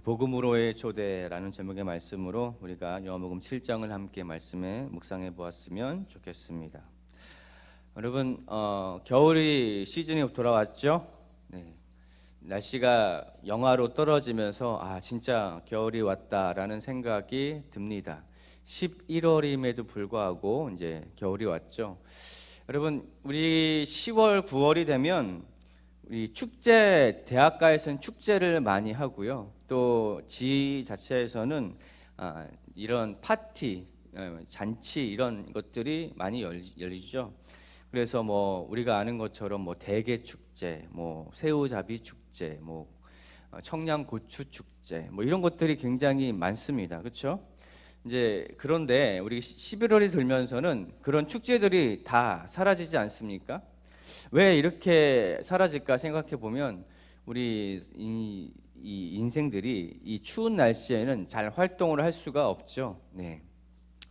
복음으로의 초대라는 제목의 말씀으로 우리가 요한복음 7장을 함께 말씀에 묵상해 보았으면 좋겠습니다. 여러분 어, 겨울이 시즌이 돌아왔죠? 네. 날씨가 영하로 떨어지면서 아 진짜 겨울이 왔다라는 생각이 듭니다. 11월임에도 불구하고 이제 겨울이 왔죠. 여러분 우리 10월 9월이 되면 우리 축제 대학가에서는 축제를 많이 하고요. 또 지 자체에서는 아, 이런 파티, 어, 잔치 이런 것들이 많이 열, 열리죠. 그래서 뭐 우리가 아는 것처럼 뭐 대게 축제, 뭐 새우잡이 축제, 뭐 어, 청양 고추 축제, 뭐 이런 것들이 굉장히 많습니다. 그렇죠? 이제 그런데 우리 11월이 들면서는 그런 축제들이 다 사라지지 않습니까? 왜 이렇게 사라질까 생각해 보면 우리 이, 이 인생들이 이 추운 날씨에는 잘 활동을 할 수가 없죠. 네.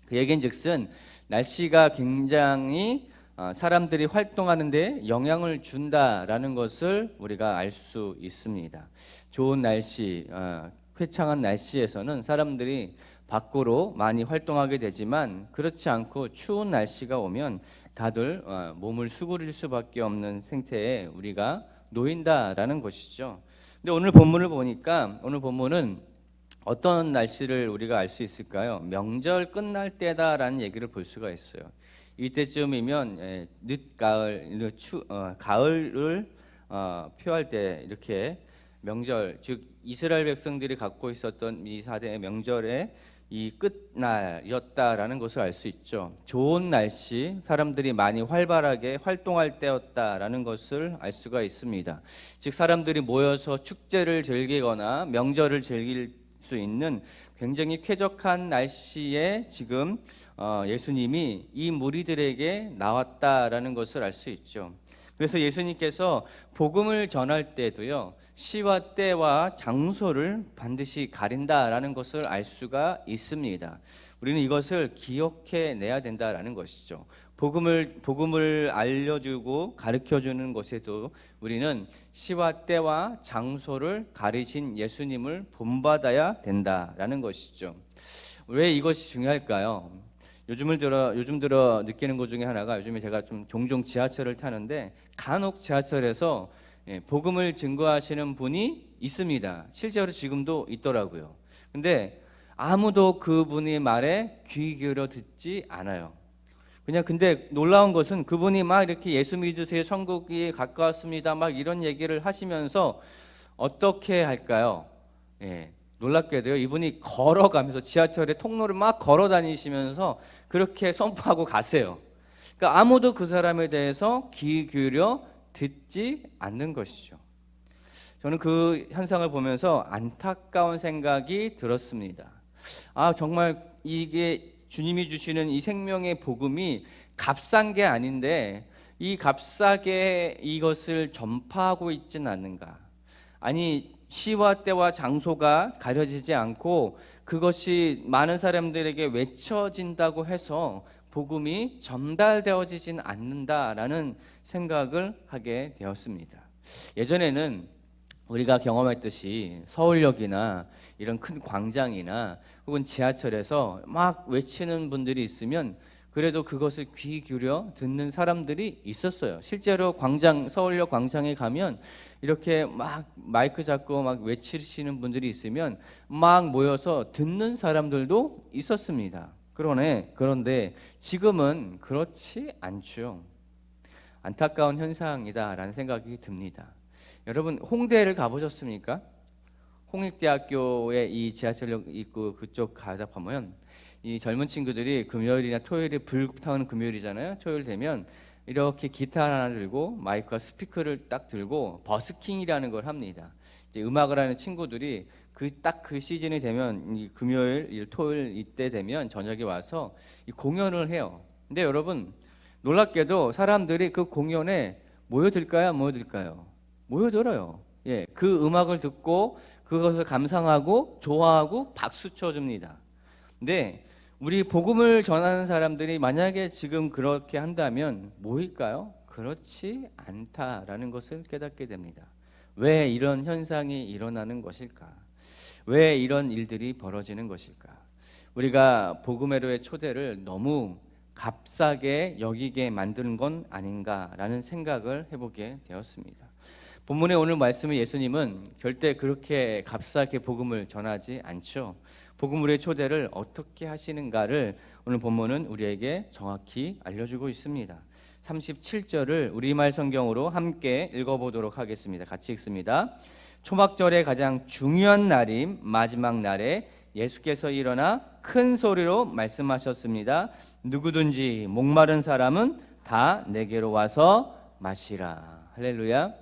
그 얘기인즉슨 날씨가 굉장히 어, 사람들이 활동하는데 영향을 준다라는 것을 우리가 알 수 있습니다. 좋은 날씨, 어, 회창한 날씨에서는 사람들이 밖으로 많이 활동하게 되지만 그렇지 않고 추운 날씨가 오면 다들 어, 몸을 수그릴 수밖에 없는 생태에 우리가 놓인다라는 것이죠. 근데 오늘 본문을 보니까 오늘 본문은 어떤 날씨를 우리가 알 수 있을까요? 명절 끝날 때다라는 얘기를 볼 수가 있어요. 이때쯤이면 예, 늦가을, 추, 어, 가을을 어, 표할 때 이렇게 명절, 즉 이스라엘 백성들이 갖고 있었던 이 사대의 명절의 이 끝날이었다라는 것을 알 수 있죠. 좋은 날씨, 사람들이 많이 활발하게 활동할 때였다라는 것을 알 수가 있습니다. 즉 사람들이 모여서 축제를 즐기거나 명절을 즐길 수 있는 굉장히 쾌적한 날씨에 지금 어, 예수님이 이 무리들에게 나왔다라는 것을 알 수 있죠. 그래서 예수님께서 복음을 전할 때도요 시와 때와 장소를 반드시 가린다라는 것을 알 수가 있습니다. 우리는 이것을 기억해 내야 된다라는 것이죠. 복음을 복음을 알려주고 가르쳐 주는 것에도 우리는 시와 때와 장소를 가리신 예수님을 본받아야 된다라는 것이죠. 왜 이것이 중요할까요? 요즘을 들어 요즘 들어 느끼는 것 중에 하나가 요즘에 제가 좀 종종 지하철을 타는데 간혹 지하철에서 예, 복음을 증거하시는 분이 있습니다. 실제로 지금도 있더라고요. 근데 아무도 그분의 말에 귀 기울여 듣지 않아요. 그냥 근데 놀라운 것은 그분이 막 이렇게 예수 믿으세요. 천국이 가까웠습니다. 막 이런 얘기를 하시면서 어떻게 할까요? 예. 놀랍게도요. 이분이 걸어가면서 지하철의 통로를 막 걸어 다니시면서 그렇게 선포하고 가세요. 그러니까 아무도 그 사람에 대해서 귀 기울여 듣지 않는 것이죠. 저는 그 현상을 보면서 안타까운 생각이 들었습니다. 아, 정말 이게 주님이 주시는 이 생명의 복음이 값싼 게 아닌데 이 값싸게 이것을 전파하고 있진 않는가? 아니 시와 때와 장소가 가려지지 않고 그것이 많은 사람들에게 외쳐진다고 해서 복음이 전달되어지진 않는다라는 생각을 하게 되었습니다. 예전에는 우리가 경험했듯이 서울역이나 이런 큰 광장이나 혹은 지하철에서 막 외치는 분들이 있으면 그래도 그것을 귀 기울여 듣는 사람들이 있었어요. 실제로 광장 서울역 광장에 가면 이렇게 막 마이크 잡고 막 외치시는 분들이 있으면 막 모여서 듣는 사람들도 있었습니다. 그러네. 그런데 지금은 그렇지 않죠. 안타까운 현상이다라는 생각이 듭니다. 여러분 홍대를 가보셨습니까? 홍익대학교의 이 지하철역 입구 그쪽 가다 보면 이 젊은 친구들이 금요일이나 토요일에 불타오는 금요일이잖아요. 토요일 되면 이렇게 기타 하나 들고 마이크와 스피커를 딱 들고 버스킹이라는 걸 합니다. 음악을 하는 친구들이 그 딱그 시즌이 되면 이 금요일, 토요일 이때 되면 저녁에 와서 이 공연을 해요. 근데 여러분 놀랍게도 사람들이 그 공연에 모여들까요? 모여들까요? 모여들어요. 예, 그 음악을 듣고 그것을 감상하고 좋아하고 박수 쳐줍니다. 근데 우리 복음을 전하는 사람들이 만약에 지금 그렇게 한다면 뭐일까요? 그렇지 않다라는 것을 깨닫게 됩니다. 왜 이런 현상이 일어나는 것일까? 왜 이런 일들이 벌어지는 것일까? 우리가 복음회로의 초대를 너무 값싸게 여기게 만드는 건 아닌가라는 생각을 해보게 되었습니다. 본문의 오늘 말씀의 예수님은 절대 그렇게 값싸게 복음을 전하지 않죠. 복음의 초대를 어떻게 하시는가를 오늘 본문은 우리에게 정확히 알려주고 있습니다. 37절을 우리말 성경으로 함께 읽어보도록 하겠습니다. 같이 읽습니다. 초막절의 가장 중요한 날인 마지막 날에 예수께서 일어나 큰 소리로 말씀하셨습니다. 누구든지 목마른 사람은 다 내게로 와서 마시라. 할렐루야.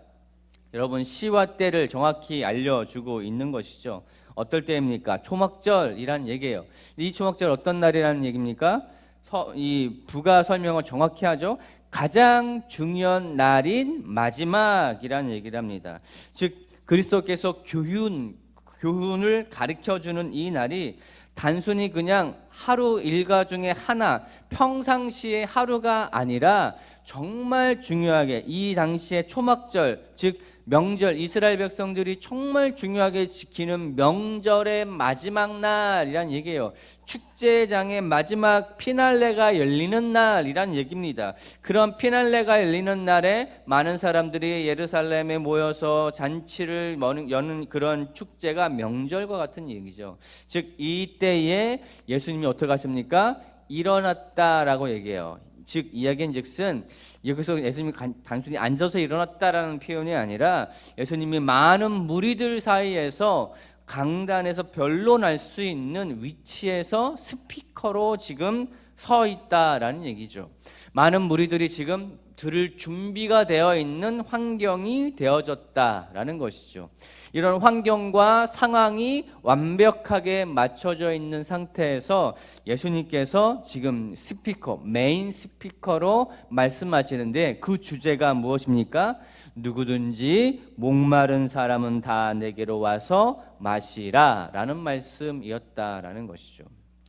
여러분 시와 때를 정확히 알려주고 있는 것이죠. 어떨 때입니까? 초막절이란 얘기예요. 이 초막절 어떤 날이라는 얘기입니까? 서, 이 부가 설명을 정확히 하죠. 가장 중요한 날인 마지막이라는 얘기를 합니다. 즉 그리스도께서 교훈 교훈을 가르쳐 주는 이 날이 단순히 그냥 하루 일과 중에 하나 평상시의 하루가 아니라 정말 중요하게 이 당시의 초막절 즉 명절 이스라엘 백성들이 정말 중요하게 지키는 명절의 마지막 날이란 얘기예요. 축제장의 마지막 피날레가 열리는 날이란 얘기입니다. 그런 피날레가 열리는 날에 많은 사람들이 예루살렘에 모여서 잔치를 여는 그런 축제가 명절과 같은 얘기죠. 즉 이때에 예수님이 어떻게 하십니까? 일어났다라고 얘기해요. 즉 이야기인즉슨 여기서 예수님이 단순히 앉아서 일어났다라는 표현이 아니라 예수님이 많은 무리들 사이에서 강단에서 변론할 수 있는 위치에서 스피커로 지금 서 있다라는 얘기죠. 많은 무리들이 지금 들을 준비가 되어 있는 환경이 되어졌다라는 것이죠. 이런 환경과 상황이 완벽하게 맞춰져 있는 상태에서 예수님께서 지금 스피커, 메인 스피커로 말씀하시는데 그 주제가 무엇입니까? 누구든지 목마른 사람은 다 내게로 와서 마시라 라는 말씀이었다라는 것이죠.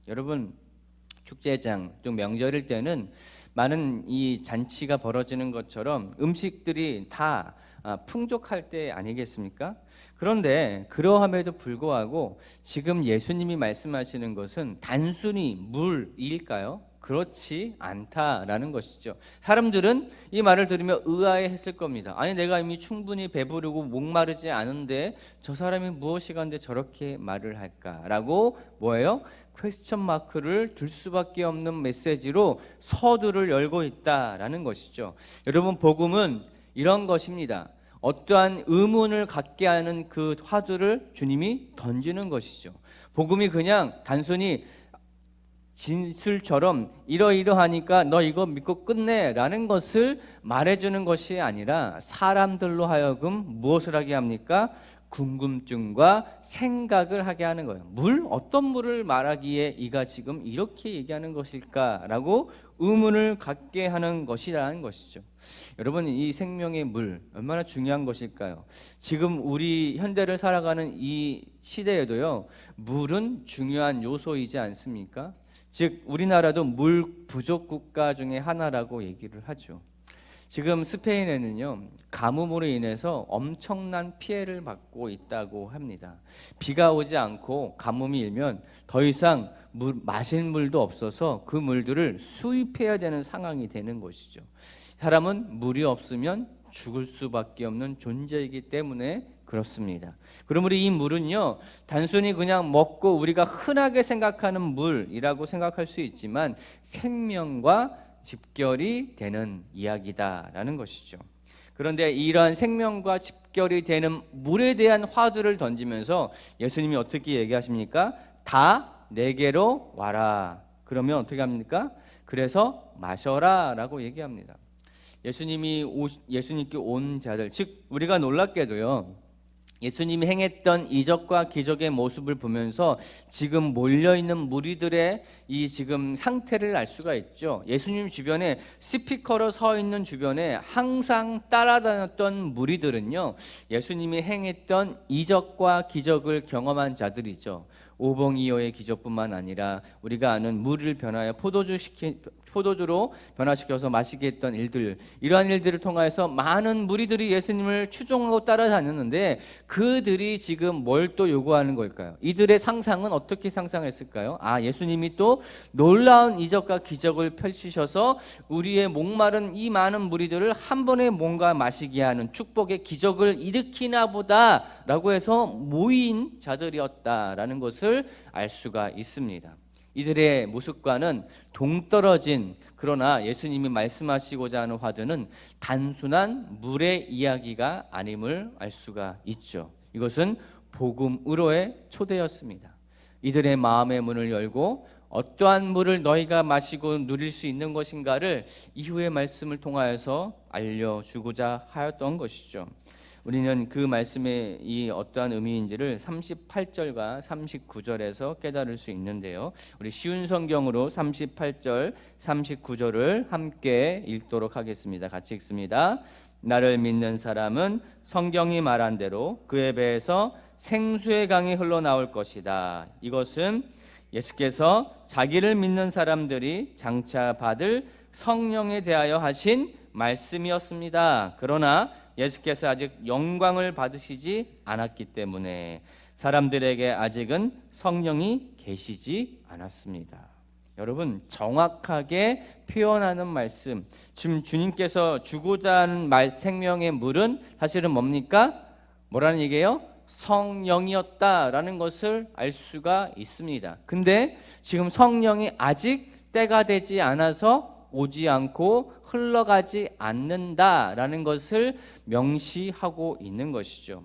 여러분, 축제장, 또 명절일 때는 많은 이 잔치가 벌어지는 것처럼 음식들이 다 아, 풍족할 때 아니겠습니까? 그런데 그러함에도 불구하고 지금 예수님이 말씀하시는 것은 단순히 물일까요? 그렇지 않다라는 것이죠. 사람들은 이 말을 들으며 의아해 했을 겁니다. 아니 내가 이미 충분히 배부르고 목마르지 않은데 저 사람이 무엇이 간데 저렇게 말을 할까라고 뭐예요? 퀘스천 마크를 둘 수밖에 없는 메시지로 서두를 열고 있다라는 것이죠. 여러분 복음은 이런 것입니다. 어떠한 의문을 갖게 하는 그 화두를 주님이 던지는 것이죠. 복음이 그냥 단순히 진술처럼 이러이러하니까 너 이거 믿고 끝내라는 것을 말해주는 것이 아니라 사람들로 하여금 무엇을 하게 합니까? 궁금증과 생각을 하게 하는 거예요. 물 어떤 물을 말하기에 이가 지금 이렇게 얘기하는 것일까라고 의문을 갖게 하는 것이라는 것이죠. 여러분 이 생명의 물 얼마나 중요한 것일까요? 지금 우리 현대를 살아가는 이 시대에도요. 물은 중요한 요소이지 않습니까? 즉 우리나라도 물 부족 국가 중에 하나라고 얘기를 하죠. 지금 스페인에는요 가뭄으로 인해서 엄청난 피해를 받고 있다고 합니다. 비가 오지 않고 가뭄이 일면 더 이상 물, 마실 물도 없어서 그 물들을 수입해야 되는 상황이 되는 것이죠. 사람은 물이 없으면 죽을 수밖에 없는 존재이기 때문에 그렇습니다. 그러므로 이 물은요, 단순히 그냥 먹고 우리가 흔하게 생각하는 물이라고 생각할 수 있지만 생명과 집결이 되는 이야기다라는 것이죠. 그런데 이러한 생명과 집결이 되는 물에 대한 화두를 던지면서 예수님이 어떻게 얘기하십니까? 다 내게로 와라. 그러면 어떻게 합니까? 그래서 마셔라라고 얘기합니다. 예수님이 오, 예수님께 온 자들, 즉 우리가 놀랍게도요. 예수님이 행했던 이적과 기적의 모습을 보면서 지금 몰려 있는 무리들의 이 지금 상태를 알 수가 있죠. 예수님 주변에 스피커로 서 있는 주변에 항상 따라다녔던 무리들은요. 예수님이 행했던 이적과 기적을 경험한 자들이죠. 오봉이어의 기적뿐만 아니라 우리가 아는 물을 변하여 포도주 시키 포도주로 변화시켜서 마시게 했던 일들 이러한 일들을 통하여서 많은 무리들이 예수님을 추종하고 따라다녔는데 그들이 지금 뭘 또 요구하는 걸까요? 이들의 상상은 어떻게 상상했을까요? 아 예수님이 또 놀라운 이적과 기적을 펼치셔서 우리의 목마른 이 많은 무리들을 한 번에 뭔가 마시게 하는 축복의 기적을 일으키나 보다라고 해서 모인 자들이었다라는 것을 알 수가 있습니다. 이들의 모습과는 동떨어진 그러나 예수님이 말씀하시고자 하는 화두는 단순한 물의 이야기가 아님을 알 수가 있죠. 이것은 복음으로의 초대였습니다. 이들의 마음의 문을 열고 어떠한 물을 너희가 마시고 누릴 수 있는 것인가를 이후의 말씀을 통하여서 알려주고자 하였던 것이죠. 우리는 그 말씀의 이 어떠한 의미인지를 38절과 39절에서 깨달을 수 있는데요. 우리 쉬운 성경으로 38절, 39절을 함께 읽도록 하겠습니다. 같이 읽습니다. 나를 믿는 사람은 성경이 말한 대로 그의 배에서 생수의 강이 흘러나올 것이다. 이것은 예수께서 자기를 믿는 사람들이 장차 받을 성령에 대하여 하신 말씀이었습니다. 그러나 예수께서 아직 영광을 받으시지 않았기 때문에 사람들에게 아직은 성령이 계시지 않았습니다. 여러분 정확하게 표현하는 말씀. 지금 주님께서 주고자 하는 말 생명의 물은 사실은 뭡니까? 뭐라는 얘기예요? 성령이었다라는 것을 알 수가 있습니다. 근데 지금 성령이 아직 때가 되지 않아서 오지 않고 흘러가지 않는다라는 것을 명시하고 있는 것이죠.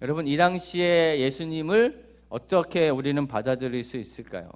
여러분 이 당시에 예수님을 어떻게 우리는 받아들일 수 있을까요?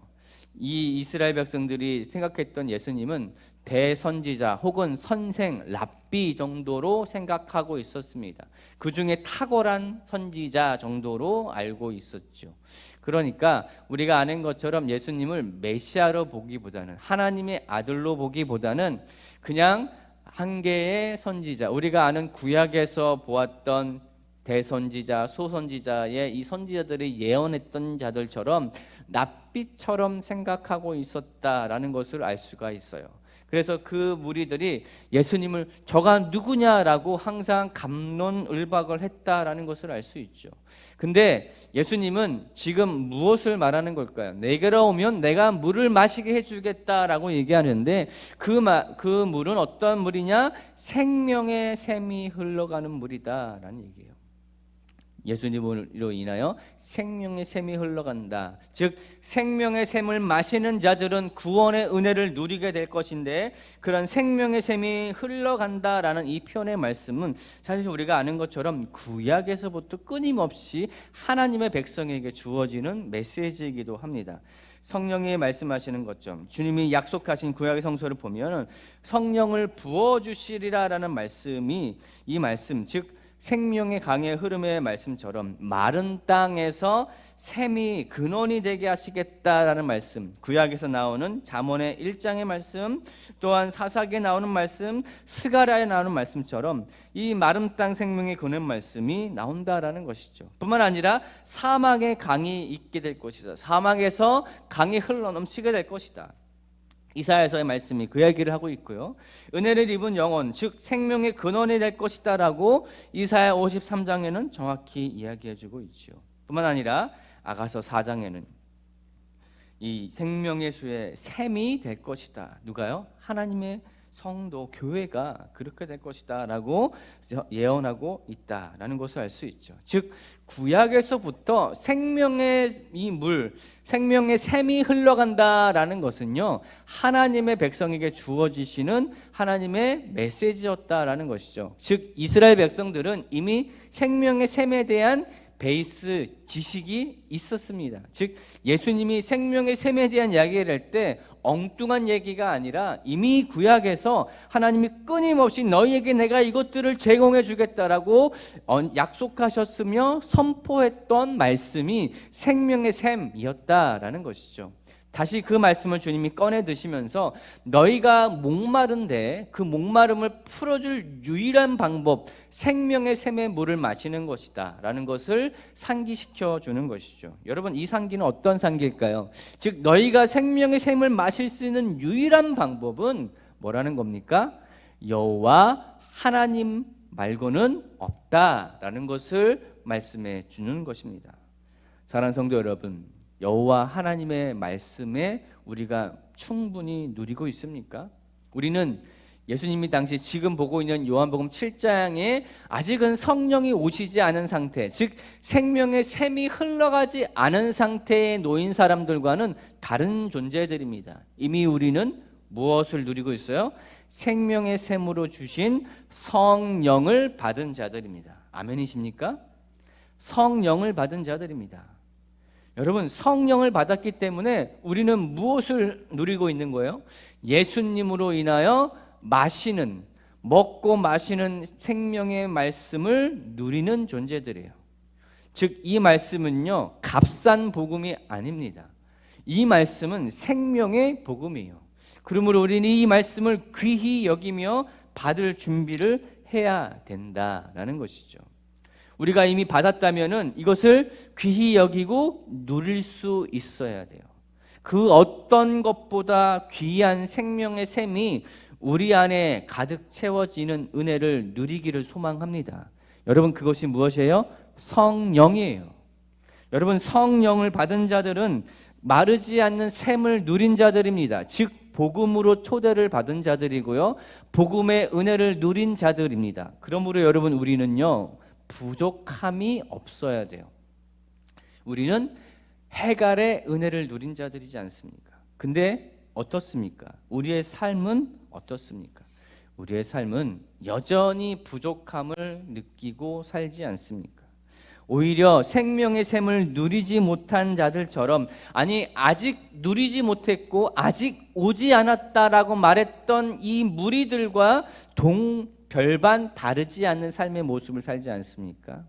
이 이스라엘 백성들이 생각했던 예수님은 대선지자 혹은 선생 랍비 정도로 생각하고 있었습니다. 그 중에 탁월한 선지자 정도로 알고 있었죠. 그러니까 우리가 아는 것처럼 예수님을 메시아로 보기보다는 하나님의 아들로 보기보다는 그냥 한 개의 선지자, 우리가 아는 구약에서 보았던 대선지자, 소선지자의 이 선지자들이 예언했던 자들처럼 낯빛처럼 생각하고 있었다라는 것을 알 수가 있어요. 그래서 그 무리들이 예수님을 저가 누구냐라고 항상 감론을박을 했다라는 것을 알 수 있죠. 근데 예수님은 지금 무엇을 말하는 걸까요? 내게로 오면 내가 물을 마시게 해주겠다라고 얘기하는데 그, 마, 그 물은 어떤 물이냐? 생명의 샘이 흘러가는 물이다라는 얘기예요. 예수님으로 인하여 생명의 샘이 흘러간다. 즉 생명의 샘을 마시는 자들은 구원의 은혜를 누리게 될 것인데 그런 생명의 샘이 흘러간다라는 이 표현의 말씀은 사실 우리가 아는 것처럼 구약에서부터 끊임없이 하나님의 백성에게 주어지는 메시지이기도 합니다. 성령이 말씀하시는 것좀 주님이 약속하신 구약의 성서를 보면은 성령을 부어 주시리라라는 말씀이 이 말씀 즉 생명의 강의 흐름의 말씀처럼 마른 땅에서 샘이 근원이 되게 하시겠다라는 말씀 구약에서 나오는 잠언의 1장의 말씀 또한 사사기에 나오는 말씀 스가랴에 나오는 말씀처럼 이 마른 땅 생명의 근원 말씀이 나온다라는 것이죠. 뿐만 아니라 사막의 강이 있게 될 것이다. 사막에서 강이 흘러 넘치게 될 것이다 이사야서의 말씀이 그 이야기를 하고 있고요. 은혜를 입은 영혼, 즉 생명의 근원이 될 것이다라고 이사야 53장에는 정확히 이야기해주고 있죠. 뿐만 아니라 아가서 4장에는 이 생명의 수의 샘이 될 것이다. 누가요? 하나님의 성도 교회가 그렇게 될 것이다라고 예언하고 있다라는 것을 알 수 있죠. 즉 구약에서부터 생명의 이 물, 생명의 샘이 흘러간다라는 것은요 하나님의 백성에게 주어지시는 하나님의 메시지였다라는 것이죠. 즉 이스라엘 백성들은 이미 생명의 샘에 대한 베이스 지식이 있었습니다. 즉 예수님이 생명의 샘에 대한 이야기를 할 때 엉뚱한 얘기가 아니라 이미 구약에서 하나님이 끊임없이 너희에게 내가 이것들을 제공해 주겠다라고 약속하셨으며 선포했던 말씀이 생명의 샘이었다라는 것이죠. 다시 그 말씀을 주님이 꺼내 드시면서 너희가 목마른데 그 목마름을 풀어줄 유일한 방법 생명의 샘의 물을 마시는 것이다 라는 것을 상기시켜 주는 것이죠. 여러분 이 상기는 어떤 상기일까요? 즉 너희가 생명의 샘을 마실 수 있는 유일한 방법은 뭐라는 겁니까? 여호와 하나님 말고는 없다라는 것을 말씀해 주는 것입니다. 사랑하는 성도 여러분, 여호와 하나님의 말씀에 우리가 충분히 누리고 있습니까? 우리는 예수님이 당시 지금 보고 있는 요한복음 7장에 아직은 성령이 오시지 않은 상태, 즉 생명의 샘이 흘러가지 않은 상태에 놓인 사람들과는 다른 존재들입니다. 이미 우리는 무엇을 누리고 있어요? 생명의 샘으로 주신 성령을 받은 자들입니다. 아멘이십니까? 성령을 받은 자들입니다. 여러분, 성령을 받았기 때문에 우리는 무엇을 누리고 있는 거예요? 예수님으로 인하여 마시는, 먹고 마시는 생명의 말씀을 누리는 존재들이에요. 즉, 이 말씀은요, 값싼 복음이 아닙니다. 이 말씀은 생명의 복음이에요. 그러므로 우리는 이 말씀을 귀히 여기며 받을 준비를 해야 된다라는 것이죠. 우리가 이미 받았다면은 이것을 귀히 여기고 누릴 수 있어야 돼요. 그 어떤 것보다 귀한 생명의 샘이 우리 안에 가득 채워지는 은혜를 누리기를 소망합니다. 여러분 그것이 무엇이에요? 성령이에요. 여러분 성령을 받은 자들은 마르지 않는 샘을 누린 자들입니다. 즉 복음으로 초대를 받은 자들이고요. 복음의 은혜를 누린 자들입니다. 그러므로 여러분 우리는요. 부족함이 없어야 돼요. 우리는 해갈의 은혜를 누린 자들이지 않습니까? 근데 어떻습니까? 우리의 삶은 어떻습니까? 우리의 삶은 여전히 부족함을 느끼고 살지 않습니까? 오히려 생명의 샘을 누리지 못한 자들처럼 아니 아직 누리지 못했고 아직 오지 않았다라고 말했던 이 무리들과 동 별반 다르지 않는 삶의 모습을 살지 않습니까?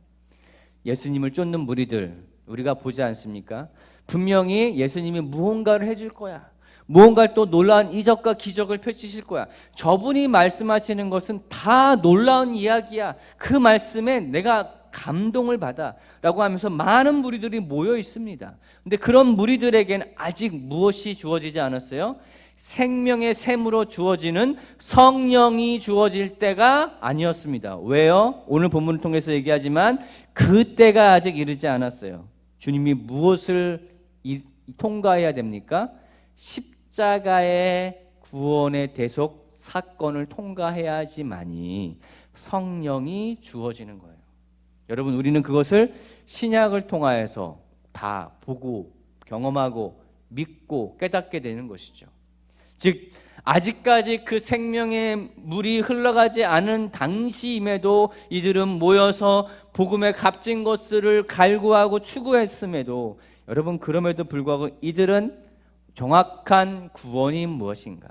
예수님을 쫓는 무리들 우리가 보지 않습니까? 분명히 예수님이 무언가를 해줄 거야. 무언가 또 놀라운 이적과 기적을 펼치실 거야. 저분이 말씀하시는 것은 다 놀라운 이야기야. 그 말씀에 내가 감동을 받아라고 하면서 많은 무리들이 모여 있습니다. 근데 그런 무리들에게는 아직 무엇이 주어지지 않았어요? 생명의 샘으로 주어지는 성령이 주어질 때가 아니었습니다. 왜요? 오늘 본문을 통해서 얘기하지만 그때가 아직 이르지 않았어요. 주님이 무엇을 통과해야 됩니까? 십자가의 구원의 대속 사건을 통과해야지만이 성령이 주어지는 거예요. 여러분 우리는 그것을 신약을 통하여서 다 보고 경험하고 믿고 깨닫게 되는 것이죠. 즉 아직까지 그 생명의 물이 흘러가지 않은 당시임에도 이들은 모여서 복음의 값진 것들을 갈구하고 추구했음에도 여러분 그럼에도 불구하고 이들은 정확한 구원이 무엇인가?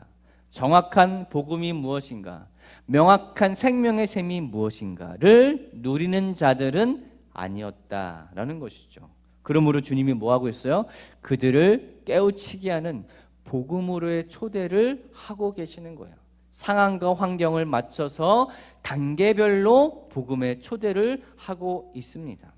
정확한 복음이 무엇인가? 명확한 생명의 셈이 무엇인가를 누리는 자들은 아니었다라는 것이죠. 그러므로 주님이 뭐 하고 있어요? 그들을 깨우치게 하는 복음으로의 초대를 하고 계시는 거예요. 상황과 환경을 맞춰서 단계별로 복음의 초대를 하고 있습니다.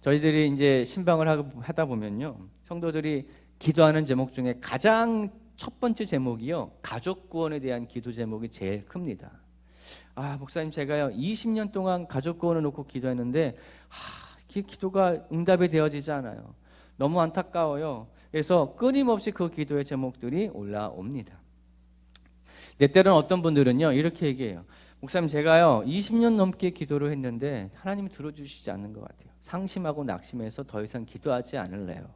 저희들이 이제 신방을 하다 보면요. 성도들이 기도하는 제목 중에 가장 첫 번째 제목이요. 가족 구원에 대한 기도 제목이 제일 큽니다. 아, 목사님 제가요. 20년 동안 가족 구원을 놓고 기도했는데 아, 기도가 응답이 되어지지 않아요. 너무 안타까워요. 그래서 끊임없이 그 기도의 제목들이 올라옵니다. 내 때는 어떤 분들은요 이렇게 얘기해요. 목사님 제가요 20년 넘게 기도를 했는데 하나님이 들어주시지 않는 것 같아요. 상심하고 낙심해서 더 이상 기도하지 않을래요.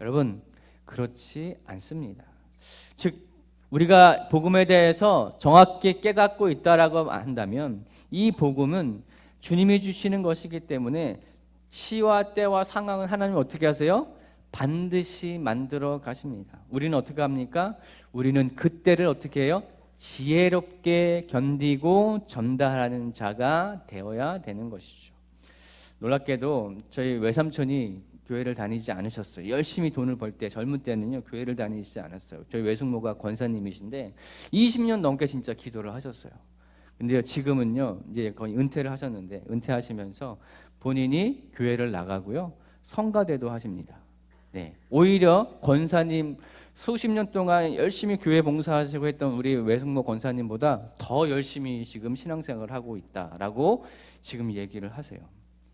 여러분 그렇지 않습니다. 즉 우리가 복음에 대해서 정확히 깨닫고 있다라고 한다면 이 복음은 주님이 주시는 것이기 때문에 치와 때와 상황은 하나님 어떻게 하세요? 반드시 만들어 가십니다. 우리는 어떻게 합니까? 우리는 그때를 어떻게 해요? 지혜롭게 견디고 전달하는 자가 되어야 되는 것이죠. 놀랍게도 저희 외삼촌이 교회를 다니지 않으셨어요. 열심히 돈을 벌 때 젊은 때는요 교회를 다니지 않았어요. 저희 외숙모가 권사님이신데 20년 넘게 진짜 기도를 하셨어요. 근데요 지금은요 이제 거의 은퇴를 하셨는데 은퇴하시면서 본인이 교회를 나가고요 성가대도 하십니다. 네 오히려 권사님 수십 년 동안 열심히 교회 봉사하시고 했던 우리 외숙모 권사님보다 더 열심히 지금 신앙생활을 하고 있다라고 지금 얘기를 하세요.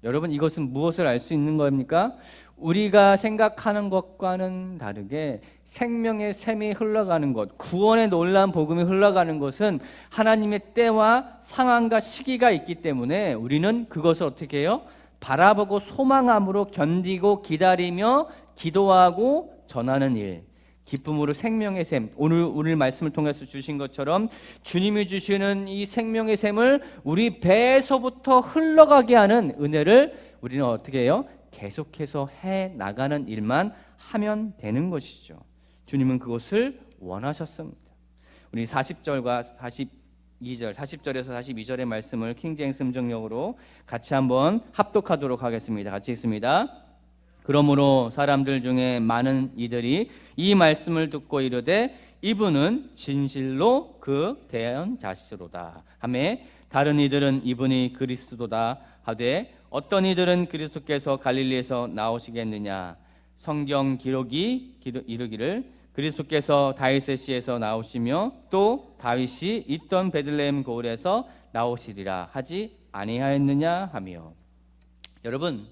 여러분 이것은 무엇을 알 수 있는 겁니까? 우리가 생각하는 것과는 다르게 생명의 샘이 흘러가는 것, 구원의 놀라운 복음이 흘러가는 것은 하나님의 때와 상황과 시기가 있기 때문에 우리는 그것을 어떻게 해요? 바라보고 소망함으로 견디고 기다리며 기도하고 전하는 일. 기쁨으로 생명의 샘 오늘 오늘 말씀을 통해서 주신 것처럼 주님이 주시는 이 생명의 샘을 우리 배에서부터 흘러가게 하는 은혜를 우리는 어떻게 해요? 계속해서 해 나가는 일만 하면 되는 것이죠. 주님은 그것을 원하셨습니다. 우리 40절과 42절, 40절에서 42절의 말씀을 킹제임스 음정역으로 같이 한번 합독하도록 하겠습니다. 같이 읽습니다. 그러므로 사람들 중에 많은 이들이 이 말씀을 듣고 이르되 이분은 진실로 그 대한 자시로다. 하매 다른 이들은 이분이 그리스도다. 하되 어떤 이들은 그리스도께서 갈릴리에서 나오시겠느냐? 성경 기록이 이르기를 그리스도께서 다윗의 씨에서 나오시며 또 다윗이 있던 베들레헴 고을에서 나오시리라 하지 아니하였느냐 하며. 여러분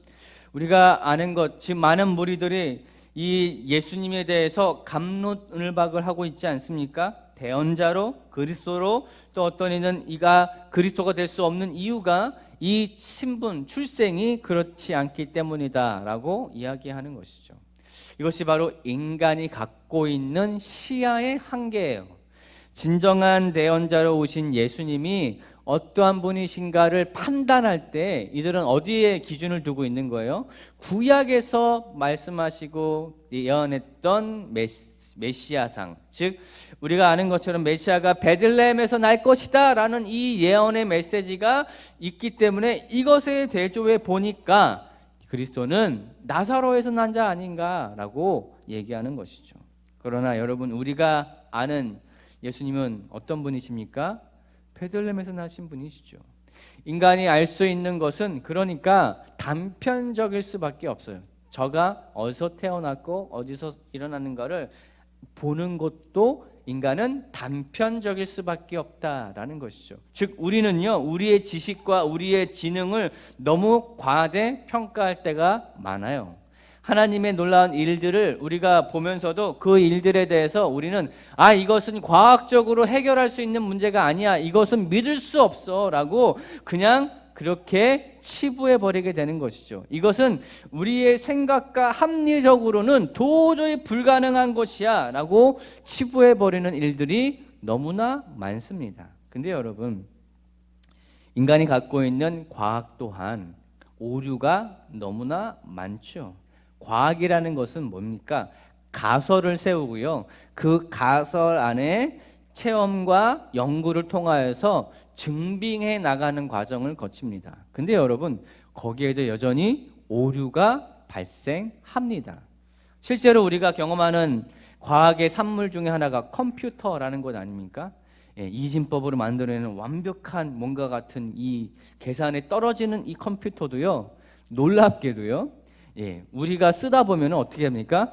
우리가 아는 것 지금 많은 무리들이 이 예수님에 대해서 감론을박을 하고 있지 않습니까? 대언자로 그리스도로 또 어떤 이는 이가 그리스도가 될 수 없는 이유가 이 신분 출생이 그렇지 않기 때문이다라고 이야기하는 것이죠. 이것이 바로 인간이 갖고 있는 시야의 한계예요. 진정한 대언자로 오신 예수님이 어떠한 분이신가를 판단할 때 이들은 어디에 기준을 두고 있는 거예요? 구약에서 말씀하시고 예언했던 메시, 메시 아상, 즉 우리가 아는 것처럼 메시아가 베들레헴에서 날 것이다라는 이 예언의 메시지가 있기 때문에 이것에 대조해 보니까 그리스도는 나사로에서 난 자 아닌가라고 얘기하는 것이죠. 그러나 여러분 우리가 아는 예수님은 어떤 분이십니까? 베들레헴에서 나신 분이시죠. 인간이 알 수 있는 것은 그러니까 단편적일 수밖에 없어요. 저가 어디서 태어났고 어디서 일어나는가를 보는 것도 인간은 단편적일 수밖에 없다라는 것이죠. 즉 우리는요 우리의 지식과 우리의 지능을 너무 과대 평가할 때가 많아요. 하나님의 놀라운 일들을 우리가 보면서도 그 일들에 대해서 우리는 아 이것은 과학적으로 해결할 수 있는 문제가 아니야 이것은 믿을 수 없어 라고 그냥 그렇게 치부해 버리게 되는 것이죠. 이것은 우리의 생각과 합리적으로는 도저히 불가능한 것이야 라고 치부해 버리는 일들이 너무나 많습니다. 근데 여러분 인간이 갖고 있는 과학 또한 오류가 너무나 많죠. 과학이라는 것은 뭡니까? 가설을 세우고요. 그 가설 안에 체험과 연구를 통하여서 증빙해 나가는 과정을 거칩니다. 근데 여러분, 거기에도 여전히 오류가 발생합니다. 실제로 우리가 경험하는 과학의 산물 중에 하나가 컴퓨터라는 것 아닙니까? 예, 이진법으로 만들어내는 완벽한 뭔가 같은 이 계산에 떨어지는 이 컴퓨터도요, 놀랍게도요, 예, 우리가 쓰다 보면 어떻게 합니까?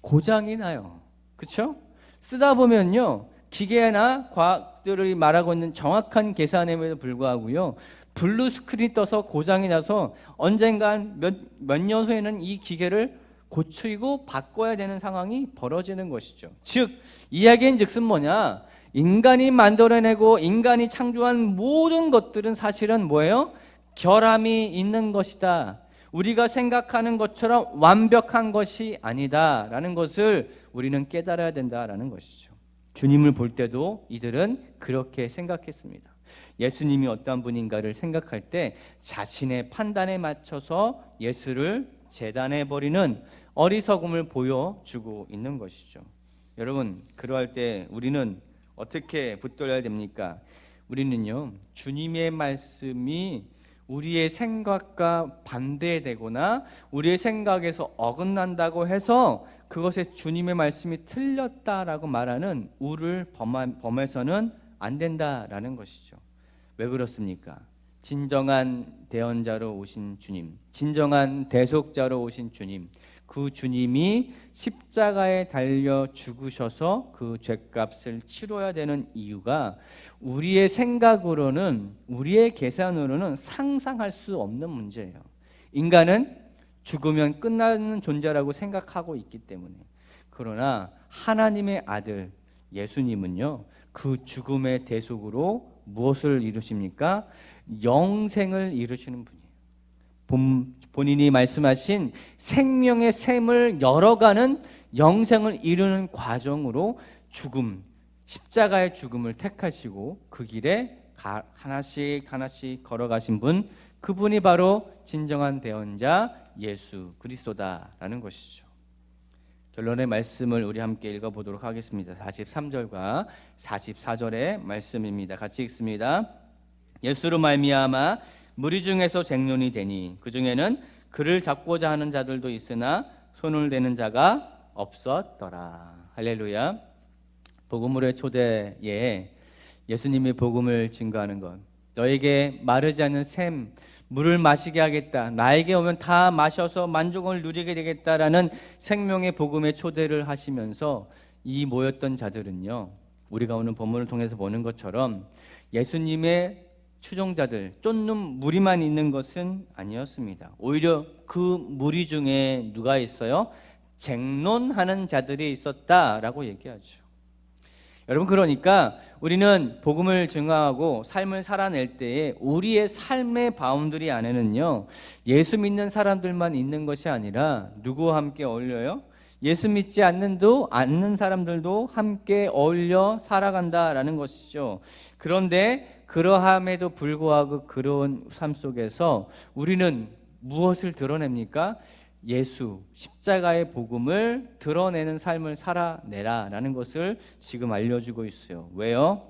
고장이 나요. 그렇죠? 쓰다 보면요. 기계나 과학들이 말하고 있는 정확한 계산임에도 불구하고요. 블루 스크린 떠서 고장이 나서 언젠간 몇 몇 년 후에는 이 기계를 고치고 바꿔야 되는 상황이 벌어지는 것이죠. 즉 이야기인 즉슨 뭐냐? 인간이 만들어내고 인간이 창조한 모든 것들은 사실은 뭐예요? 결함이 있는 것이다. 우리가 생각하는 것처럼 완벽한 것이 아니다라는 것을 우리는 깨달아야 된다라는 것이죠. 주님을 볼 때도 이들은 그렇게 생각했습니다. 예수님이 어떠한 분인가를 생각할 때 자신의 판단에 맞춰서 예수를 재단해 버리는 어리석음을 보여주고 있는 것이죠. 여러분, 그러할 때 우리는 어떻게 붙들어야 됩니까? 우리는요, 주님의 말씀이 우리의 생각과 반대되거나 우리의 생각에서 어긋난다고 해서 그것에 주님의 말씀이 틀렸다라고 말하는 우를 범해서는 안 된다라는 것이죠. 왜 그렇습니까? 진정한 대언자로 오신 주님, 진정한 대속자로 오신 주님, 그 주님이 십자가에 달려 죽으셔서 그 죄값을 치러야 되는 이유가 우리의 생각으로는 우리의 계산으로는 상상할 수 없는 문제예요. 인간은 죽으면 끝나는 존재라고 생각하고 있기 때문에 그러나 하나님의 아들 예수님은요 그 죽음의 대속으로 무엇을 이루십니까? 영생을 이루시는 분이에요. 본, 본인이 말씀하신 생명의 샘을 열어가는 영생을 이루는 과정으로 죽음, 십자가의 죽음을 택하시고 그 길에 가- 하나씩 하나씩 걸어가신 분, 그분이 바로 진정한 대언자 예수 그리스도다라는 것이죠. 결론의 말씀을 우리 함께 읽어보도록 하겠습니다. 43절과 44절의 말씀입니다. 같이 읽습니다. 예수로 말미암아 무리 중에서 쟁론이 되니 그 중에는 그를 잡고자 하는 자들도 있으나 손을 대는 자가 없었더라. 할렐루야. 복음으로의 초대에 예수님이 복음을 증거하는 것. 너에게 마르지 않는 샘 물을 마시게 하겠다. 나에게 오면 다 마셔서 만족을 누리게 되겠다라는 생명의 복음의 초대를 하시면서 이 모였던 자들은요. 우리가 오늘 본문을 통해서 보는 것처럼 예수님의 추종자들 쫓는 무리만 있는 것은 아니었습니다. 오히려 그 무리 중에 누가 있어요? 쟁론하는 자들이 있었다라고 얘기하죠. 여러분 그러니까 우리는 복음을 증거하고 삶을 살아낼 때에 우리의 삶의 바운드리 안에는요 예수 믿는 사람들만 있는 것이 아니라 누구와 함께 어울려요? 예수 믿지 않는도 않는 사람들도 함께 어울려 살아간다라는 것이죠. 그런데 그러함에도 불구하고 그런 삶 속에서 우리는 무엇을 드러냅니까? 예수 십자가의 복음을 드러내는 삶을 살아내라라는 것을 지금 알려주고 있어요. 왜요?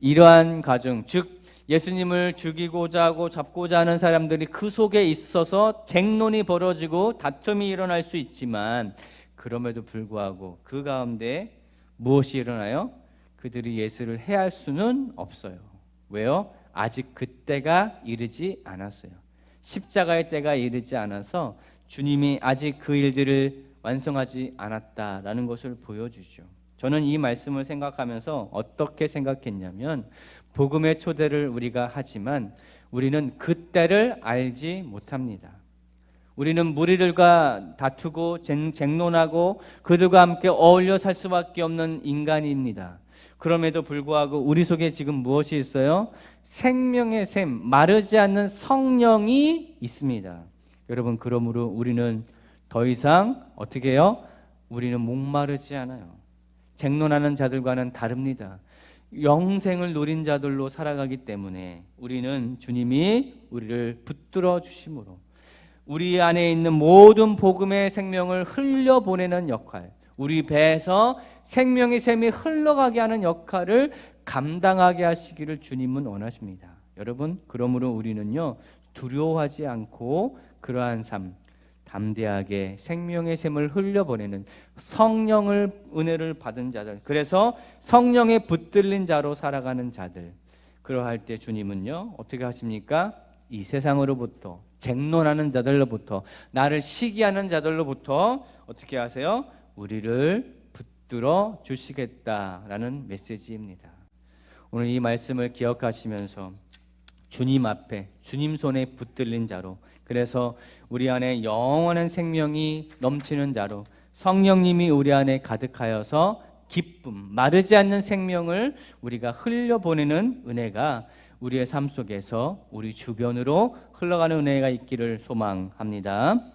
이러한 가정, 즉 예수님을 죽이고자 하고 잡고자 하는 사람들이 그 속에 있어서 쟁론이 벌어지고 다툼이 일어날 수 있지만 그럼에도 불구하고 그 가운데 무엇이 일어나요? 그들이 예수를 해할 수는 없어요. 왜요? 아직 그때가 이르지 않았어요. 십자가의 때가 이르지 않아서 주님이 아직 그 일들을 완성하지 않았다라는 것을 보여주죠. 저는 이 말씀을 생각하면서 어떻게 생각했냐면 복음의 초대를 우리가 하지만 우리는 그때를 알지 못합니다. 우리는 무리들과 다투고 쟁론하고 그들과 함께 어울려 살 수밖에 없는 인간입니다. 그럼에도 불구하고 우리 속에 지금 무엇이 있어요? 생명의 샘, 마르지 않는 성령이 있습니다. 여러분 그러므로 우리는 더 이상 어떻게 해요? 우리는 목마르지 않아요. 쟁론하는 자들과는 다릅니다. 영생을 누린 자들로 살아가기 때문에 우리는 주님이 우리를 붙들어 주심으로 우리 안에 있는 모든 복음의 생명을 흘려 보내는 역할, 우리 배에서 생명의 샘이 흘러가게 하는 역할을 감당하게 하시기를 주님은 원하십니다. 여러분, 그러므로 우리는요 두려워하지 않고 그러한 삶 담대하게 생명의 샘을 흘려보내는 성령을 은혜를 받은 자들 그래서 성령에 붙들린 자로 살아가는 자들 그러할 때 주님은요 어떻게 하십니까? 이 세상으로부터 쟁론하는 자들로부터 나를 시기하는 자들로부터 어떻게 하세요? 우리를 붙들어 주시겠다라는 메시지입니다. 오늘 이 말씀을 기억하시면서 주님 앞에 주님 손에 붙들린 자로 그래서 우리 안에 영원한 생명이 넘치는 자로 성령님이 우리 안에 가득하여서 기쁨 마르지 않는 생명을 우리가 흘려보내는 은혜가 우리의 삶 속에서 우리 주변으로 흘러가는 은혜가 있기를 소망합니다.